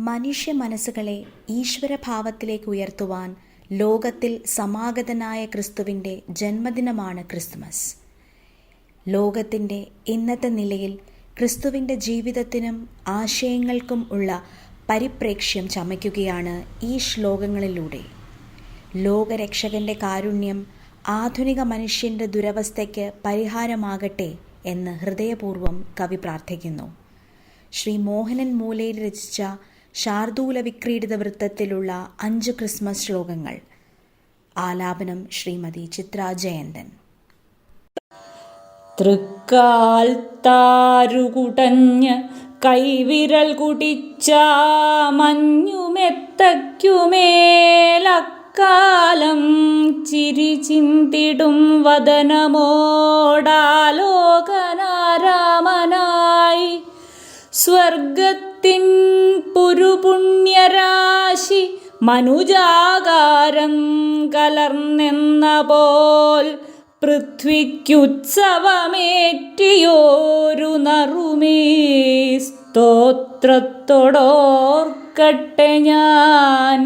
മനുഷ്യ മനസ്സുകളെ ഈശ്വരഭാവത്തിലേക്ക് ഉയർത്തുവാൻ ലോകത്തിൽ സമാഗതനായ ക്രിസ്തുവിന്റെ ജന്മദിനമാണ് ക്രിസ്തുമസ്. ലോകത്തിന്റെ ഇന്നത്തെ നിലയിൽ ക്രിസ്തുവിന്റെ ജീവിതത്തിനും ആശയങ്ങൾക്കും ഉള്ള പരിപ്രേക്ഷ്യം ചമയ്ക്കുകയാണ് ഈ ശ്ലോകങ്ങളിലൂടെ. ലോകരക്ഷകന്റെ കാരുണ്യം ആധുനിക മനുഷ്യന്റെ ദുരവസ്ഥയ്ക്ക് പരിഹാരമാകട്ടെ എന്ന് ഹൃദയപൂർവം കവി പ്രാർത്ഥിക്കുന്നു. ശ്രീ മോഹനൻ മൂലയിൽ രചിച്ച ശാർദൂല വിക്രീഡിത വൃത്തത്തിലുള്ള അഞ്ച് ക്രിസ്മസ് ശ്ലോകങ്ങൾ. ആലാപനം ശ്രീമതി ചിത്ര ജയന്തൻ. തൃക്കാൽ താരുകുടഞ്ഞ് കൈവിരൽ കുടിച്ച മഞ്ഞുമെത്തയ്ക്കുമേലക്കാലം ചിരി ചിന്തിടും വദനമോടാലോകനാരാമനായി. സ്വർഗത്തിൻ പുരുപുണ്യരാശി മനുജാകാരം കലർന്നെന്ന പോൽ പൃഥ്വിക്കുത്സവമേറ്റിയോരു നറുമേ സ്തോത്രത്തോടോർക്കട്ടെ ഞാൻ.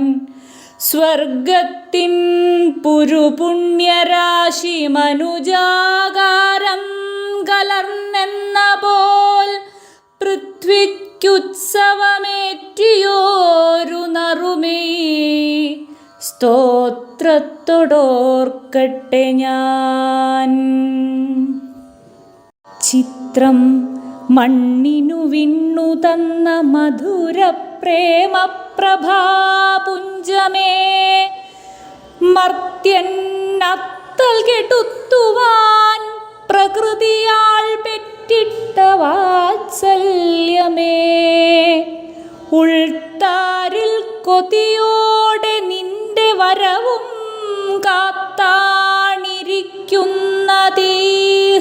സ്വർഗത്തിൻ പുരുപുണ്യരാശി മനുജാകാരം കലർന്നെന്ന പോൽ പൃഥ്വിക്കുത്സവമേറ്റിയോരു നറുമേ. സ്തോത്രത്തോടോർക്കട്ടെ ഞാൻ. ചിത്രം മണ്ണിനു വിണ്ണു തന്ന മധുര പ്രേമ പ്രഭാപുഞ്ചമേ മർത്യത്തൽ കെടുത്തുവാൻ പ്രകൃതിയാൾ പെറ്റിട്ട വാത്സല്യമേ. ഉൾത്താരിൽ കൊതിയോടെ നിന്റെ വരവും കാത്താണിരിക്കുന്നതീ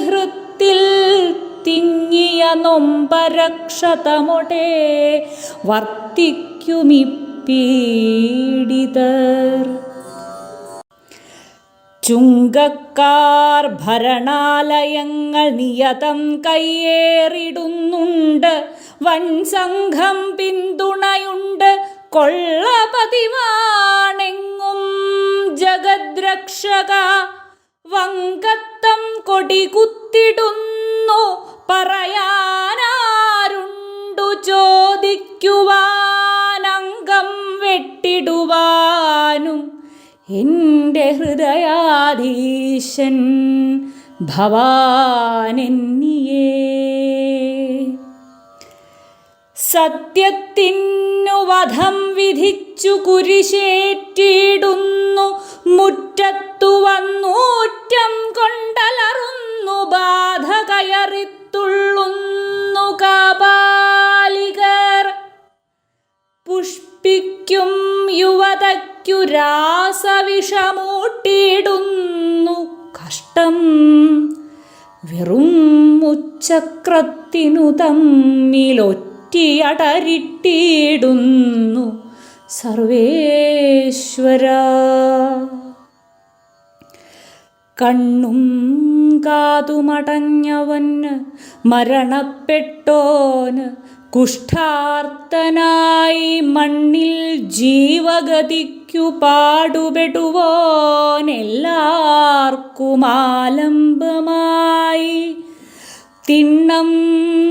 ഹൃത്തിൽ തിങ്ങിയ നൊമ്പരക്ഷതമൊടെ വർത്തിക്കുമി പീഡിതർ ചുങ്കക്കാർ ഭരണാലയങ്ങൾ നിയതം കയ്യേറിടുന്നുണ്ട് വൻ സംഘം പിന്തുണയുണ്ട്. കൊള്ള പതിവാണെങ്ങും ജഗദ്രക്ഷക. വങ്കത്തം കൊടികുത്തിടുന്നു. പറയാനാരുണ്ടു ചോദിക്കുവാനംഗം വെട്ടിടുവാനും. എന്റെ ഹൃദയാധീശൻ ഭവാനെന്നിയേ. സത്യത്തിനു വധം വിധിച്ചു കുരിശേറ്റിടുന്നു മുറ്റത്തു വന്നൂറ്റം കൊണ്ടലറുന്നു. ബാധ കയറിത്തുള്ളുന്നു കാപാലികർ. പുഷ്പിക്കും യുവതയ്ക്കു രാസവിഷമൂട്ടിയിടുന്നു. കഷ്ടം വെറും ഉച്ചക്രത്തിനു തമ്മിലൊറ്റിയടരിട്ടിടുന്നു സർവേശ്വര. കണ്ണും കാതുമടഞ്ഞവന് മരണപ്പെട്ടോന് കുഷ്ഠാർത്തനായി മണ്ണിൽ ജീവഗതിക്കു പാടുപെടുവോനെല്ലാവർക്കും ആലംബമായി. തിണ്ണം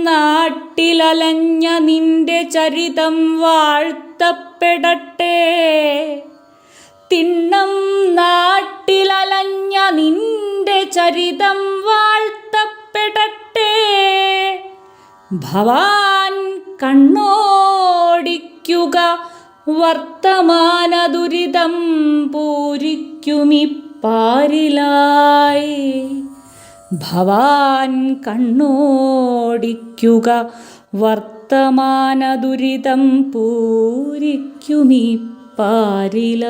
നാട്ടിലലഞ്ഞ നിന്റെ ചരിതം വാഴ്ത്തപ്പെടട്ടെ. തിണ്ണം നാട്ടിലലഞ്ഞ നിന്റെ ചരിതം വാഴ്ത്തപ്പെടട്ടെ. ഭവാൻ കണ്ണോടിക്കുക വർത്തമാന ദുരിതം പൂരിക്കുമി പാരിലായി ഭവാൻ കണ്ണോടിക്കുക വർത്തമാന ദുരിതം പൂരിക്കുമി പാരിലായി